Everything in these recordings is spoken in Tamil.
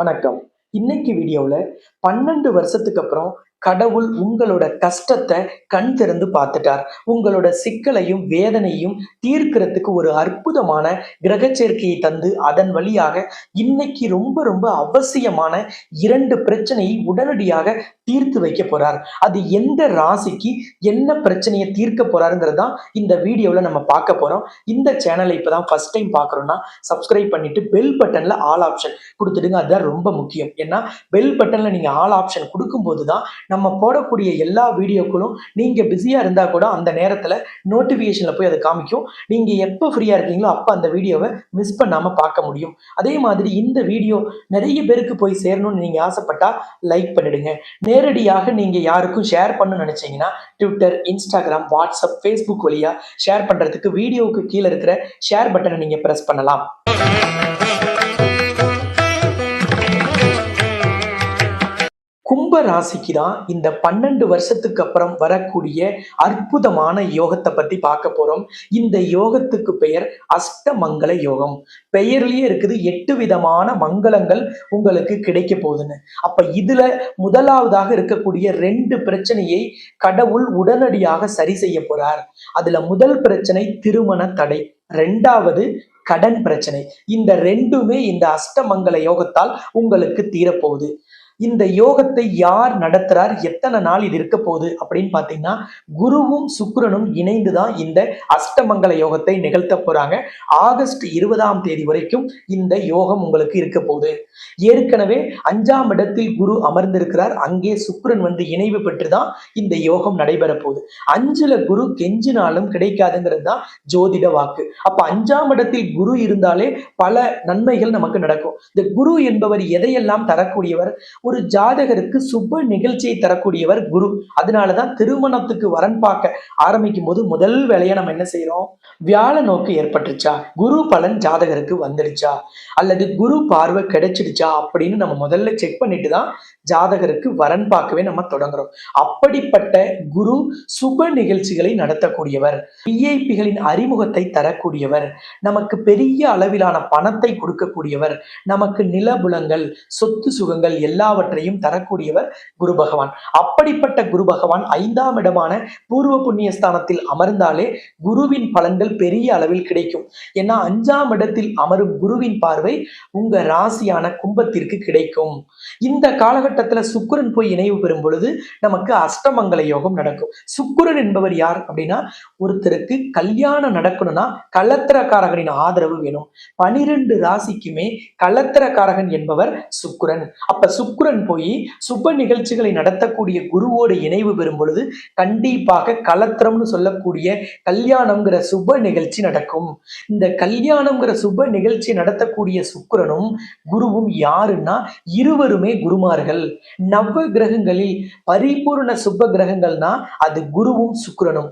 வணக்கம். இன்னைக்கு வீடியோவில் பன்னெண்டு வருஷத்துக்கு அப்புறம் கடவுள் உங்களோட கஷ்டத்தை கண் திறந்து பார்த்துட்டார். உங்களோட சிக்கலையும் வேதனையும் தீர்க்கிறதுக்கு ஒரு அற்புதமான கிரக சேர்க்கையை தந்து அதன் வழியாக இன்னைக்கு ரொம்ப ரொம்ப அவசியமான இரண்டு பிரச்சனையை உடனடியாக தீர்த்து வைக்க போறார். அது எந்த ராசிக்கு என்ன பிரச்சனையை தீர்க்க போறாருங்கிறது தான் இந்த வீடியோவில் நம்ம பார்க்க போறோம். இந்த சேனலை இப்போதான் ஃபர்ஸ்ட் டைம் பார்க்குறோம்னா சப்ஸ்கிரைப் பண்ணிட்டு பெல் பட்டன்ல ஆல் ஆப்ஷன் கொடுத்துடுங்க. அதுதான் ரொம்ப முக்கியம். ஏன்னா பெல் பட்டன்ல நீங்க ஆல் ஆப்ஷன் கொடுக்கும்போது தான் நம்ம போடக்கூடிய எல்லா வீடியோக்களும் நீங்கள் பிஸியாக இருந்தால் கூட அந்த நேரத்தில் நோட்டிஃபிகேஷனில் போய் அதை காமிக்கும். நீங்கள் எப்போ ஃப்ரீயாக இருக்கீங்களோ அப்போ அந்த வீடியோவை மிஸ் பண்ணாமல் பார்க்க முடியும். அதே மாதிரி இந்த வீடியோ நிறைய பேருக்கு போய் சேரணும்னு நீங்கள் ஆசைப்பட்டால் லைக் பண்ணிடுங்க. நேரடியாக நீங்கள் யாருக்கும் ஷேர் பண்ணணும்னு நினச்சிங்கன்னா ட்விட்டர் இன்ஸ்டாகிராம் வாட்ஸ்அப் ஃபேஸ்புக் வழியாக ஷேர் பண்ணுறதுக்கு வீடியோவுக்கு கீழே இருக்கிற ஷேர் பட்டனை நீங்கள் ப்ரெஸ் பண்ணலாம். கும்ப ராசிக்கு தான் இந்த பன்னெண்டு வருஷத்துக்கு அப்புறம் வரக்கூடிய அற்புதமான யோகத்தை பத்தி பார்க்க போறோம். இந்த யோகத்துக்கு பெயர் அஷ்டமங்கல யோகம். பெயர்லயே இருக்குது எட்டு விதமான மங்களங்கள் உங்களுக்கு கிடைக்க போகுதுன்னு. அப்ப இதுல முதலாவதாக இருக்கக்கூடிய ரெண்டு பிரச்சனையை கடவுள் உடனடியாக சரி செய்ய போறார். அதுல முதல் பிரச்சனை திருமண தடை. ரெண்டாவது கடன் பிரச்சனை. இந்த ரெண்டுமே இந்த அஷ்டமங்கல யோகத்தால் உங்களுக்கு தீரப்போகுது இந்த யோகத்தை யார் நடத்துறார்? எத்தனை நாள் இது இருக்க போகுது? அப்படின்னு பார்த்தீங்கன்னா குருவும் சுக்கரனும் இணைந்து தான் இந்த அஷ்டமங்கல யோகத்தை நிகழ்த்த போறாங்க. ஆகஸ்ட் இருபதாம் தேதி வரைக்கும் இந்த யோகம் உங்களுக்கு இருக்க போகுது. ஏற்கனவே அஞ்சாம் இடத்தில் குரு அமர்ந்திருக்கிறார். அங்கே சுக்கரன் வந்து இணைவு பெற்று தான் இந்த யோகம் நடைபெற போகுது. அஞ்சுல குரு கெஞ்சினாலும் கிடைக்காதுங்கிறது தான் ஜோதிட வாக்கு. அப்ப அஞ்சாம் இடத்தில் குரு இருந்தாலே பல நன்மைகள் நமக்கு நடக்கும். இந்த குரு என்பவர் எதையெல்லாம் தரக்கூடியவர்? ஒரு ஜாதகருக்கு சுப நிகழ்ச்சியை தரக்கூடியவர் குரு. அதனாலதான் திருமணத்துக்கு வரன் பார்க்க ஆரம்பிக்கும் போது முதல் வேலையை நம்ம என்ன செய்யறோம் வியாழ நோக்கு ஏற்பட்டுச்சா குரு பலன் ஜாதகருக்கு வந்துடுச்சா? அல்லது குரு பார்வை கிடைச்சிடுச்சா? அப்படின்னு நம்ம முதல்ல செக் பண்ணிட்டு தான் ஜாதகருக்கு வரன் பார்க்கவே நம்ம தொடங்குறோம். அப்படிப்பட்ட குரு சுப நிகழ்ச்சிகளை நடத்தக்கூடியவர் விஐபிகளின் அறிமுகத்தை தரக்கூடியவர் நமக்கு பெரிய அளவிலான பணத்தை கொடுக்கக்கூடியவர் நமக்கு நிலபுலங்கள் சொத்து சுகங்கள் எல்லா எல்லாவற்றையும் தரக்கூடியவர் குரு பகவான். அப்படிப்பட்ட குரு பகவான் ஐந்தாம் இடமான பூர்வ புண்ணிய ஸ்தானத்தில் அமர்ந்தாலே குருவின் பலன்கள் பெரிய அளவில் கிடைக்கும். ஏன்னா அஞ்சாம் இடத்தில் அமரும் குருவின் பார்வை உங்க ராசியான கும்பத்திற்கு கிடைக்கும். இந்த காலகட்டத்துல சுக்கரன் போய் இணைவு பெறும் பொழுது நமக்கு அஷ்டமங்கல யோகம் நடக்கும். சுக்கரன் என்பவர் யார் அப்படின்னா ஒருத்தருக்கு கல்யாணம் நடக்கணும்னா கலத்திரக்காரகனின் ஆதரவு வேணும். பனிரெண்டு ராசிக்குமே கலத்திரக்காரகன் என்பவர் சுக்கிரன். அப்ப சுக்கிரன் போய் சுப நிகழ்ச்சிகளை நடத்தக்கூடிய குருவோடு இணைவு பெறும் பொழுது கண்டிப்பாக கலத்திரம்னு சொல்லக்கூடிய கல்யாணம்ங்கிற சுப நிகழ்ச்சி நடக்கும். இந்த கல்யாணம்ங்கிற சுப நிகழ்ச்சி நடத்தக்கூடிய சுக்கரனும் குருவும் யாருன்னா இருவருமே குருமார்கள். நவ கிரகங்களில் பரிபூர்ண சுப கிரகங்கள்னா அது குருவும் சுக்கிரனும்.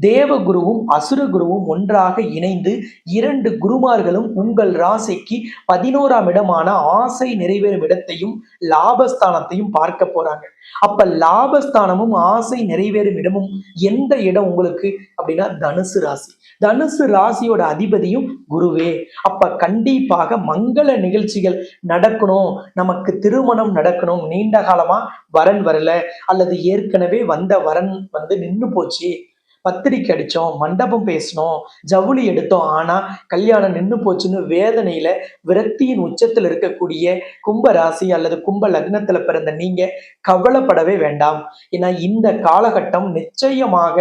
தேவகுருவும் அசுரகுருவும் ஒன்றாக இணைந்து இரண்டு குருமார்களும் உங்கள் ராசிக்கு பதினோராம் இடமான ஆசை நிறைவேறும் இடத்தையும் லாபஸ்தானத்தையும் பார்க்க போறாங்க. அப்ப லாபஸ்தானமும் ஆசை நிறைவேறும் இடமும் எந்த இடம் உங்களுக்கு அப்படின்னா தனுசு ராசி. தனுசு ராசியோட அதிபதியும் குருவே. அப்ப கண்டிப்பாக மங்கள நிகழ்ச்சிகள் நடக்கணும். நமக்கு திருமணம் நடக்கணும். நீண்ட காலமா வரன் வரல. அல்லது ஏற்கனவே வந்த வரன் வந்து நின்று போச்சு. பத்திரிக்கை அடித்தோம் மண்டபம் பேசினோம் ஜவுளி எடுத்தோம். ஆனால் கல்யாணம் நின்று போச்சுன்னு வேதனையில் விரக்தியின் உச்சத்தில் இருக்கக்கூடிய கும்ப ராசி அல்லது கும்ப லக்னத்தில் பிறந்த நீங்கள் கவலைப்படவே வேண்டாம். ஏன்னா இந்த காலகட்டம் நிச்சயமாக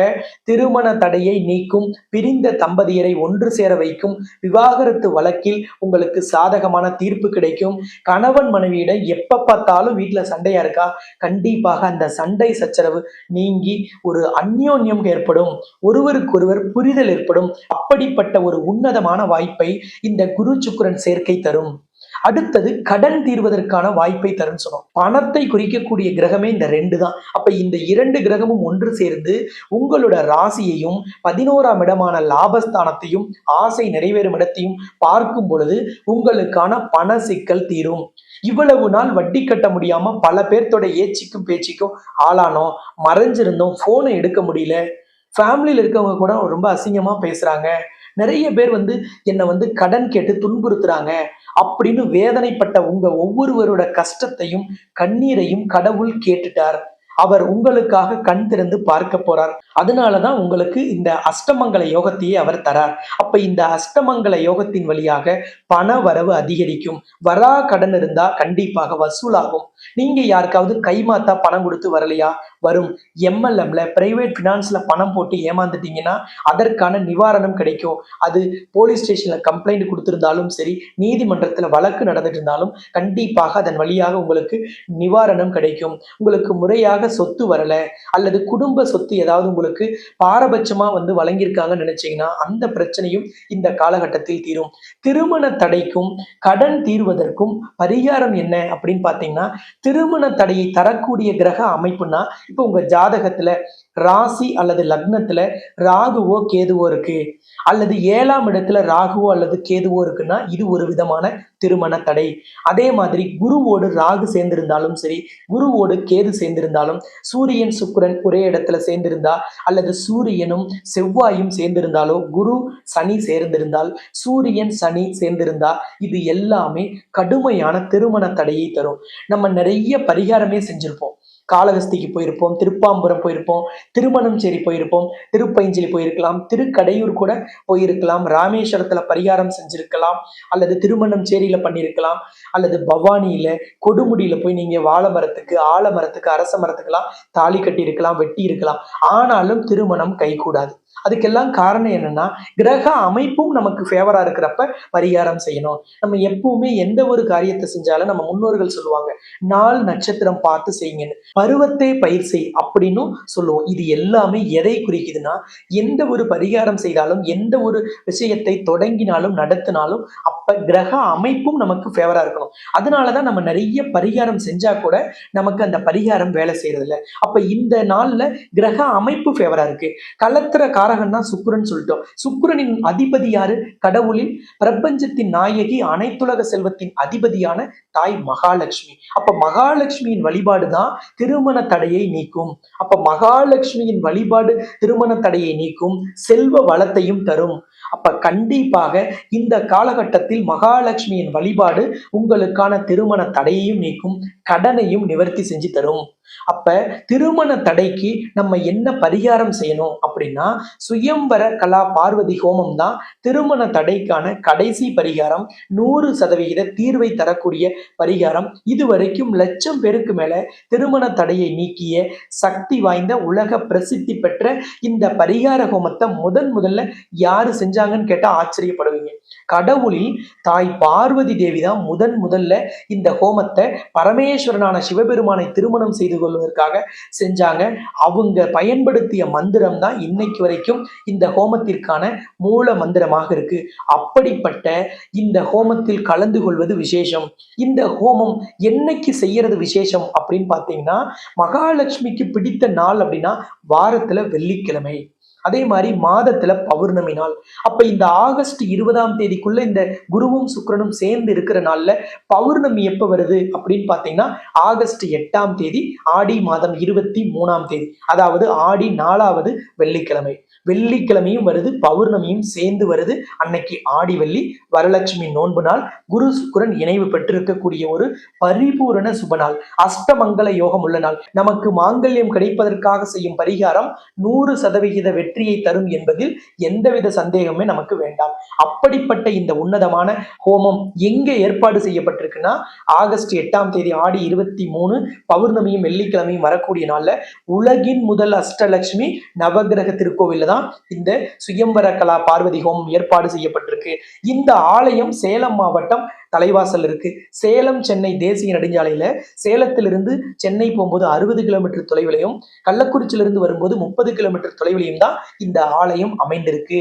திருமண தடையை நீக்கும் பிரிந்த தம்பதியரை ஒன்று சேர வைக்கும் விவாகரத்து வழக்கில் உங்களுக்கு சாதகமான தீர்ப்பு கிடைக்கும். கணவன் மனைவியிடம் எப்போ பார்த்தாலும் வீட்டில் சண்டையா இருக்கா? கண்டிப்பாக அந்த சண்டை சச்சரவு நீங்கி ஒரு அந்யோன்யம் ஏற்படும். ஒருவருக்கொருவர் புரிதல் ஏற்படும். அப்படிப்பட்ட ஒரு உன்னதமான வாய்ப்பை இந்த குரு சுக்கிரன் சேர்க்கை தரும். அடுத்தது கடன் தீர்வதற்கான வாய்ப்பை தரும் சொன்னோம். பணத்தை குறிக்கக்கூடிய கிரகமே இந்த ரெண்டு தான். அப்ப இந்த இரண்டு கிரகமும் ஒன்று சேர்ந்து உங்களோட ராசியையும் பதினோராம் இடமான லாபஸ்தானத்தையும் ஆசை நிறைவேறும் இடத்தையும் பார்க்கும் பொழுது உங்களுக்கான பண சிக்கல் தீரும். இவ்வளவு நாள் வட்டி கட்ட முடியாம பல பேர்த்தோட ஏச்சிக்கும் பேச்சுக்கும் ஆளானோம். மறைஞ்சிருந்தோம். போனை எடுக்க முடியல. ஃபேமிலியில் இருக்கவங்க கூட ரொம்ப அசிங்கமாக பேசுகிறாங்க நிறைய பேர் வந்து என்னை வந்து கடன் கேட்டு துன்புறுத்துறாங்க அப்படின்னு வேதனைப்பட்ட உங்க ஒவ்வொருவரோட கஷ்டத்தையும் கண்ணீரையும் கடவுள் கேட்டுட்டார். அவர் உங்களுக்காக கண் திறந்து பார்க்க போறார். அதனாலதான் உங்களுக்கு இந்த அஷ்டமங்கல யோகத்தையே அவர் தரார். அப்ப இந்த அஷ்டமங்கல யோகத்தின் வழியாக பண வரவு அதிகரிக்கும். வரா கடன் இருந்தா கண்டிப்பாக வசூலாகும். நீங்க யாருக்காவது கைமாத்தா பணம் கொடுத்து வரலையா? வரும். எம்எல்எம்ல பிரைவேட் ஃபினான்ஸ்ல பணம் போட்டு ஏமாந்துட்டீங்கன்னா அதற்கான நிவாரணம் கிடைக்கும். அது போலீஸ் ஸ்டேஷன்ல கம்ப்ளைண்ட் கொடுத்திருந்தாலும் சரி நீதிமன்றத்துல வழக்கு நடந்துட்டு இருந்தாலும் கண்டிப்பாக அதன் வழியாக உங்களுக்கு நிவாரணம் கிடைக்கும். உங்களுக்கு முறையாக சொத்து வரல அல்லது குடும்ப சொத்து ஏதாவது உங்களுக்கு பாரபட்சமா வந்து வழங்கியிருக்காங்கன்னு நினைச்சீங்கன்னா அந்த பிரச்சனையும் இந்த காலகட்டத்தில் தீரும். திருமண தடைக்கும் கடன் தீர்வதற்கும் பரிகாரம் என்ன அப்படின்னு பார்த்தீங்கன்னா திருமண தடையை தரக்கூடிய கிரக அமைப்புனா இப்போ உங்க ஜாதகத்துல ராசி அல்லது லக்னத்துல ராகுவோ கேதுவோ இருக்கு. அல்லது ஏழாம் இடத்துல ராகுவோ அல்லது கேதுவோ இருக்குன்னா இது ஒரு விதமான திருமண தடை. அதே மாதிரி குருவோடு ராகு சேர்ந்திருந்தாலும் சரி குருவோடு கேது சேர்ந்திருந்தாலும் சூரியன் சுக்கிரன் ஒரே இடத்துல சேர்ந்திருந்தா அல்லது சூரியனும் செவ்வாயும் சேர்ந்திருந்தாலோ குரு சனி சேர்ந்திருந்தால் சூரியன் சனி சேர்ந்திருந்தா இது எல்லாமே கடுமையான திருமண தடையை தரும். நம்ம நிறைய பரிகாரமே செஞ்சிருப்போம். காளஹஸ்திக்கு போயிருப்போம் திருப்பாம்புரம் போயிருப்போம் திருமணஞ்சேரி போயிருப்போம் திருப்பைஞ்சலி போயிருக்கலாம் திருக்கடையூர் கூட போயிருக்கலாம் ராமேஸ்வரத்துல பரிகாரம் செஞ்சிருக்கலாம் அல்லது திருமணஞ்சேரியில பண்ணியிருக்கலாம் அல்லது பவானியில கொடுமுடியில போய் நீங்க வாழை மரத்துக்கு ஆலமரத்துக்கு அரச மரத்துக்கெல்லாம் தாலி கட்டி இருக்கலாம் வெட்டி இருக்கலாம் ஆனாலும் திருமணம் கைகூடாது. அதுக்கெல்லாம் காரணம் என்னன்னா கிரக அமைப்பும் நமக்கு ஃபேவரா இருக்கிறப்ப பரிகாரம் செய்யணும். நம்ம எப்பவுமே எந்த ஒரு காரியத்தை செஞ்சாலும் நம்ம முன்னோர்கள் சொல்லுவாங்க நாள் நட்சத்திரம் பார்த்து செய்யுங்கன்னு. பருவத்தை பயிர் செய் அப்படின்னு சொல்லுவோம். இது எல்லாமே எதை குறிக்குதுன்னா எந்த ஒரு பரிகாரம் செய்தாலும் எந்த ஒரு விஷயத்தை தொடங்கினாலும் நடத்தினாலும் அப்ப கிரக அமைப்பும் நமக்கு ஃபேவரா இருக்கணும். அதனாலதான் நம்ம நிறைய பரிகாரம் செஞ்சா கூட நமக்கு அந்த பரிகாரம் வேலை செய்யறது இல்ல அப்ப இந்த நாள்ல கிரக அமைப்பு ஃபேவரா இருக்கு. கலத்துற காரகன்னா தான் சொல்லிட்டோம். சுக்கிரனின் அதிபதி யாரு? கடவுளின் பிரபஞ்சத்தின் நாயகி அனைத்துலக செல்வத்தின் அதிபதியான தாய் மகாலட்சுமி. அப்ப மகாலட்சுமியின் வழிபாடு தான் திருமண தடையை நீக்கும். அப்ப மகாலட்சுமியின் வழிபாடு திருமண தடையை நீக்கும் செல்வ வளத்தையும் தரும். அப்ப கண்டிப்பாக இந்த காலகட்டத்தில் மகாலட்சுமியின் வழிபாடு உங்களுக்கான திருமண தடையையும் நீக்கும் கடனையும் நிவர்த்தி செஞ்சு தரும். அப்ப திருமண தடைக்கு நம்ம என்ன பரிகாரம் செய்யணும் அப்படின்னா சுயம்பர கலா பார்வதி ஹோமம் தான் திருமண தடைக்கான கடைசி பரிகாரம். நூறு சதவிகித தீர்வை தரக்கூடிய பரிகாரம். இதுவரைக்கும் லட்சம் பேருக்கு மேல திருமண தடையை நீக்கிய சக்தி வாய்ந்த உலக பிரசித்தி பெற்ற இந்த பரிகார ஹோமத்தை முதன் முதல்ல யாரு செஞ்சாங்கன்னு கேட்டா ஆச்சரியப்படுவீங்க. கடவுளில் தாய் பார்வதி தேவி தான் முதன் முதல்ல இந்த ஹோமத்தை பரமேஸ்வரனான சிவபெருமானை திருமணம் செய்து கொள்வதற்காக செஞ்சாங்க. அவங்க பயன்படுத்திய மந்திரம் தான் இன்னைக்கு வரைக்கும் இந்த ஹோமத்திற்கான மூல மந்திரமாக இருக்கு. அப்படிப்பட்ட இந்த ஹோமத்தில் கலந்து கொள்வது விசேஷம். இந்த ஹோமம் என்னைக்கு செய்யறது விசேஷம் அப்படின்னு பார்த்தீங்கன்னா மகாலட்சுமிக்கு பிடித்த நாள் அப்படின்னா வாரத்துல வெள்ளிக்கிழமை. அதே மாதிரி மாதத்துல பௌர்ணமி நாள். அப்ப இந்த ஆகஸ்ட் இருபதாம் தேதிக்குள்ள இந்த குருவும் சுக்கிரனும் சேர்ந்து இருக்கிற நாள்ல பௌர்ணமி எப்ப வருது அப்படின்னு பாத்தீங்கன்னா ஆகஸ்ட் எட்டாம் தேதி ஆடி மாதம் இருபத்தி மூணாம் தேதி. அதாவது ஆடி நாலாவது வெள்ளிக்கிழமை. வெள்ளிக்கிழமையும் வருது பௌர்ணமியும் சேர்ந்து வருது. அன்னைக்கு ஆடி வெள்ளி வரலட்சுமி நோன்பு நாள் குரு சுக்கரன் இணைவு பெற்றிருக்கக்கூடிய ஒரு பரிபூரண சுப நாள். அஷ்டமங்கல யோகம் உள்ள நாள். நமக்கு மாங்கல்யம் கிடைப்பதற்காக செய்யும் பரிகாரம் நூறு சதவிகித வெற்றியை தரும் என்பதில் எந்தவித சந்தேகமே நமக்கு வேண்டாம். அப்படிப்பட்ட இந்த உன்னதமான ஹோமம் எங்க ஏற்பாடு செய்யப்பட்டிருக்குன்னா ஆகஸ்ட் எட்டாம் தேதி ஆடி இருபத்தி மூணு பௌர்ணமியும் வெள்ளிக்கிழமையும் வரக்கூடிய நாள்ல உலகின் முதல் அஷ்டலட்சுமி நவகிரக திருக்கோவில்ல தான் இந்த சுயம்பர கலா பார்வதி ஹோமம் ஏற்பாடு செய்யப்பட்டிருக்கு. இந்த ஆலயம் சேலம் மாவட்டம் தலைவாசல் இருக்கு. சேலம் சென்னை தேசிய நெடுஞ்சாலையில சேலத்திலிருந்து சென்னை போகும்போது அறுபது கிலோமீட்டர் தொலைவிலையும் கள்ளக்குறிச்சியிலிருந்து வரும்போது முப்பது கிலோமீட்டர் தொலைவிலையும் தான் இந்த ஆலயம் அமைந்திருக்கு.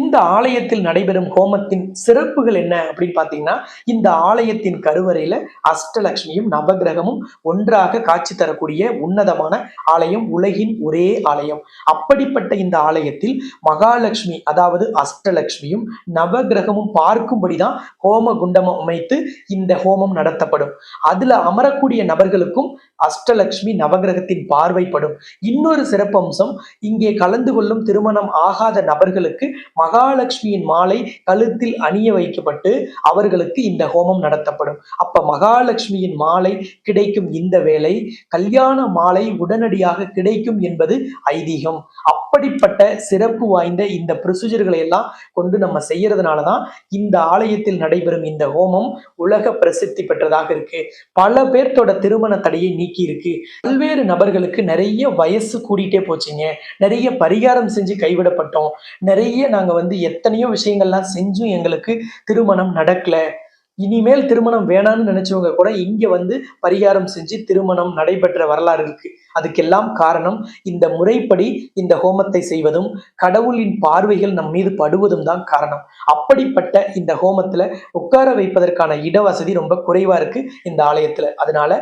இந்த ஆலயத்தில் நடைபெறும் ஹோமத்தின் சிறப்புகள் என்ன அப்படின்னு பார்த்தீங்கன்னா இந்த ஆலயத்தின் கருவறையில அஷ்டலட்சுமியும் நவகிரகமும் ஒன்றாக காட்சி தரக்கூடிய உன்னதமான ஆலயம் உலகின் ஒரே ஆலயம். அப்படிப்பட்ட இந்த ஆலயத்தில் மகாலட்சுமி அதாவது அஷ்டலட்சுமியும் நவகிரகமும் பார்க்கும்படிதான் ஹோம குண்டமம் அமைத்து இந்த ஹோமம் நடத்தப்படும். அதுல அமரக்கூடிய நபர்களுக்கும் அஷ்டலட்சுமி நவகிரகத்தின் பார்வைப்படும் இன்னொரு சிறப்பம்சம் இங்கே கலந்து கொள்ளும் திருமணம் ஆகாத நபர்களுக்கு மகாலட்சுமியின் மாலை கழுத்தில் அணிய வைக்கப்பட்டு அவர்களுக்கு இந்த ஹோமம் நடத்தப்படும். அப்ப மகாலட்சுமியின் மாலை கிடைக்கும் இந்த வேளை கல்யாண மாலை உடனடியாக கிடைக்கும் என்பது ஐதீகம். அப்படிப்பட்ட சிறப்பு வாய்ந்த இந்த ப்ரொசீஜர்களை எல்லாம் கொண்டு நம்ம செய்யறதுனால தான் இந்த ஆலயத்தில் நடைபெறும் இந்த ஹோமம் உலக பிரசித்தி பெற்றதாக இருக்கு. பல பேர்த்தோட திருமண தடையை நீக்கி இருக்கு. பல்வேறு நபர்களுக்கு நிறைய வயசு கூடிட்டே போச்சுங்க. நிறைய பரிகாரம் செஞ்சு கைவிடப்பட்டோம். நிறைய நாங்க வந்து எத்தனையோ விஷயங்கள்லாம் செஞ்சும் எங்களுக்கு திருமணம் நடக்கல. இனிமேல் திருமணம் வேணாம்னு நினைச்சவங்க கூட இங்க வந்து பரிகாரம் செஞ்சு திருமணம் நடைபெற்ற வரலாறு இருக்கு. அதுக்கெல்லாம் காரணம் இந்த முறைப்படி இந்த ஹோமத்தை செய்வதும் கடவுளின் பார்வைகள் நம் மீது படுவதும் தான் காரணம். அப்படிப்பட்ட இந்த ஹோமத்துல உட்கார வைப்பதற்கான இடவசதி ரொம்ப குறைவா இருக்கு இந்த ஆலயத்துல. அதனால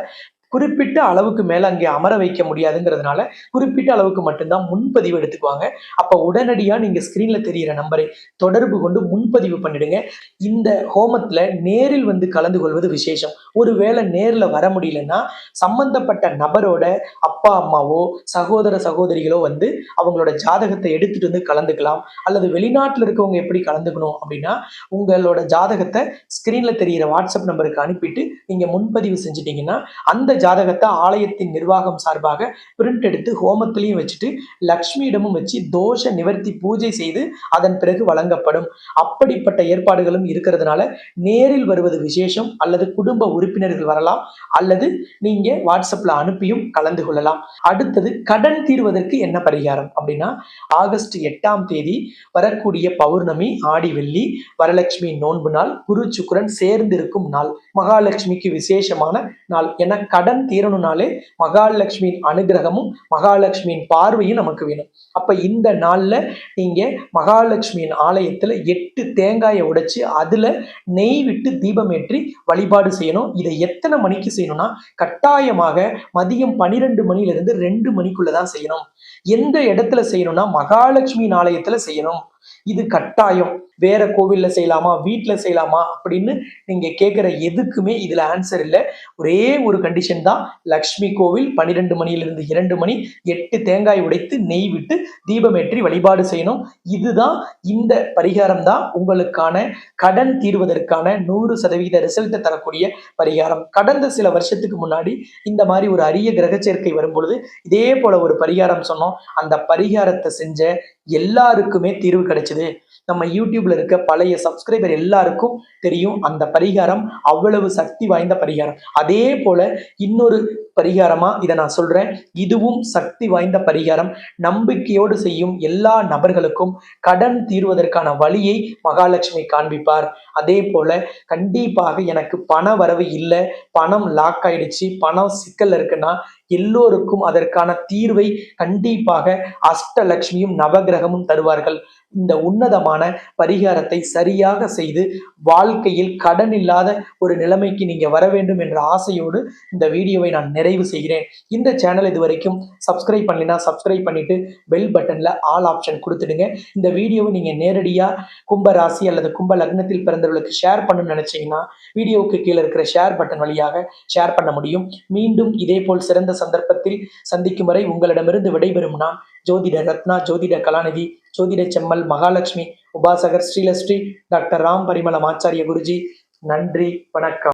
குறிப்பிட்ட அளவுக்கு மேலே அங்கே அமர வைக்க முடியாதுங்கிறதுனால குறிப்பிட்ட அளவுக்கு மட்டும்தான் முன்பதிவு எடுத்துக்குவாங்க. அப்போ உடனடியாக நீங்கள் ஸ்க்ரீனில் தெரியிற நம்பரை தொடர்பு கொண்டு முன்பதிவு பண்ணிடுங்க. இந்த ஹோமத்தில் நேரில் வந்து கலந்து கொள்வது விசேஷம். ஒருவேளை நேரில் வர முடியலன்னா சம்பந்தப்பட்ட நபரோட அப்பா அம்மாவோ சகோதர சகோதரிகளோ வந்து அவங்களோட ஜாதகத்தை எடுத்துட்டு வந்து கலந்துக்கலாம். அல்லது வெளிநாட்டில் இருக்கவங்க எப்படி கலந்துக்கணும் அப்படின்னா உங்களோட ஜாதகத்தை ஸ்க்ரீனில் தெரிகிற வாட்ஸ்அப் நம்பருக்கு அனுப்பிட்டு நீங்கள் முன்பதிவு செஞ்சிட்டிங்கன்னா அந்த ஜாதகத்தை ஆலயத்தின் நிர்வாகம் சார்பாக பிரிண்ட் எடுத்து ஹோமத்திலையும் வச்சுட்டு லக்ஷ்மியிடமும் வச்சு தோஷ நிவர்த்தி பூஜை செய்து அதன் பிறகு வழங்கப்படும். அப்படிப்பட்ட ஏற்பாடுகளும் இருக்கிறதுனால நேரில் வருவது விசேஷம் அல்லது குடும்ப உறுப்பினர்கள் வரலாம் அல்லது நீங்க வாட்ஸ்அப்ல அனுப்பியும் கலந்து கொள்ளலாம். அடுத்தது கடன் தீர்வதற்கு என்ன பரிகாரம் அப்படின்னா ஆகஸ்ட் எட்டாம் தேதி வரக்கூடிய பௌர்ணமி ஆடி வெள்ளி வரலட்சுமி நோன்பு நாள் குரு சுக்குரன் சேர்ந்திருக்கும் நாள். மகாலட்சுமிக்கு விசேஷமான நாள். என கடன் கடன் தீரணும்னாலே மகாலட்சுமியின் அனுகிரகமும் மகாலட்சுமியின் பார்வையும் நமக்கு வேணும். அப்ப இந்த நாளில் நீங்க மகாலட்சுமியின் ஆலயத்தில் எட்டு தேங்காயை உடைச்சு அதுல நெய் விட்டு தீபமேற்றி வழிபாடு செய்யணும். இதை எத்தனை மணிக்கு செய்யணும்னா கட்டாயமாக மதியம் பனிரெண்டு மணியிலிருந்து ரெண்டு மணிக்குள்ளதான் செய்யணும். எந்த இடத்துல செய்யணும்னா மகாலட்சுமியின் ஆலயத்தில் செய்யணும். இது கட்டாயம். வேற கோவில்ல செய்யலாமா? வீட்டுல செய்யலாமா? அப்படின்னு நீங்க கேட்குற எதுக்குமே இதுல ஆன்சர் இல்லை. ஒரே ஒரு கண்டிஷன் தான். லக்ஷ்மி கோவில் பன்னிரெண்டு மணியிலிருந்து இரண்டு மணி எட்டு தேங்காய் உடைத்து நெய் விட்டு தீபமேற்றி வழிபாடு செய்யணும். இதுதான் இந்த பரிகாரம் தான் உங்களுக்கான கடன் தீர்வதற்கான நூறு சதவீத ரிசல்ட்டை தரக்கூடிய பரிகாரம். கடந்த சில வருஷத்துக்கு முன்னாடி இந்த மாதிரி ஒரு அரிய கிரக சேர்க்கை வரும் பொழுது இதே போல ஒரு பரிகாரம் சொன்னோம். அந்த பரிகாரத்தை செஞ்ச எல்லாருக்குமே தீர்வு கிடைச்சது. நம்ம யூடியூப்ல இருக்க பழைய சப்ஸ்கிரைபர் எல்லாருக்கும் தெரியும் அந்த பரிகாரம் அவ்வளவு சக்தி வாய்ந்த பரிகாரம். அதே போல இன்னொரு பரிகாரமா? இதை நான் சொல்றேன். இதுவும் சக்தி வாய்ந்த பரிகாரம். நம்பிக்கையோடு செய்யும் எல்லா நபர்களுக்கும் கடன் தீர்வதற்கான வழியை மகாலட்சுமி காண்பிப்பார். அதே போல கண்டிப்பாக எனக்கு பண வரவு இல்லை. பணம் லாக் ஆயிடுச்சு. பணம் சிக்கல் இருக்குன்னா எல்லோருக்கும் அதற்கான தீர்வை கண்டிப்பாக அஷ்டலட்சுமியும் நவகிரகமும் தருவார்கள். இந்த உன்னதமான பரிகாரத்தை சரியாக செய்து வாழ்க்கையில் கடன் இல்லாத ஒரு நிலைமைக்கு நீங்க வர வேண்டும் என்ற ஆசையோடு இந்த வீடியோவை நான் நிறைவு செய்கிறேன். இந்த சேனல் இது வரைக்கும் சப்ஸ்கிரைப் பண்ணலைன்னா சப்ஸ்கிரைப் பண்ணிட்டு பெல் பட்டன்ல ஆல் ஆப்ஷன் கொடுத்துடுங்க. இந்த வீடியோவை நீங்க நேரடியாக கும்ப ராசி அல்லது கும்ப லக்னத்தில் பிறந்தவர்களுக்கு ஷேர் பண்ணணும்னு நினைச்சீங்கன்னா வீடியோவுக்கு கீழே இருக்கிற ஷேர் பட்டன் வழியாக ஷேர் பண்ண முடியும். மீண்டும் இதே போல் சிறந்த சந்தர்ப்பத்தில் சந்திக்கும் வரை உங்களிடமிருந்து விடைபெறும் நான் ஜோதிட ரத்னா ஜோதிட கலாநிதி ஜோதிட செம்மல் மகாலட்சுமி உபாசகர் ஸ்ரீலஸ்ரீ டாக்டர் ராம் பரிமளம் ஆச்சாரிய குருஜி. நன்றி வணக்கம்.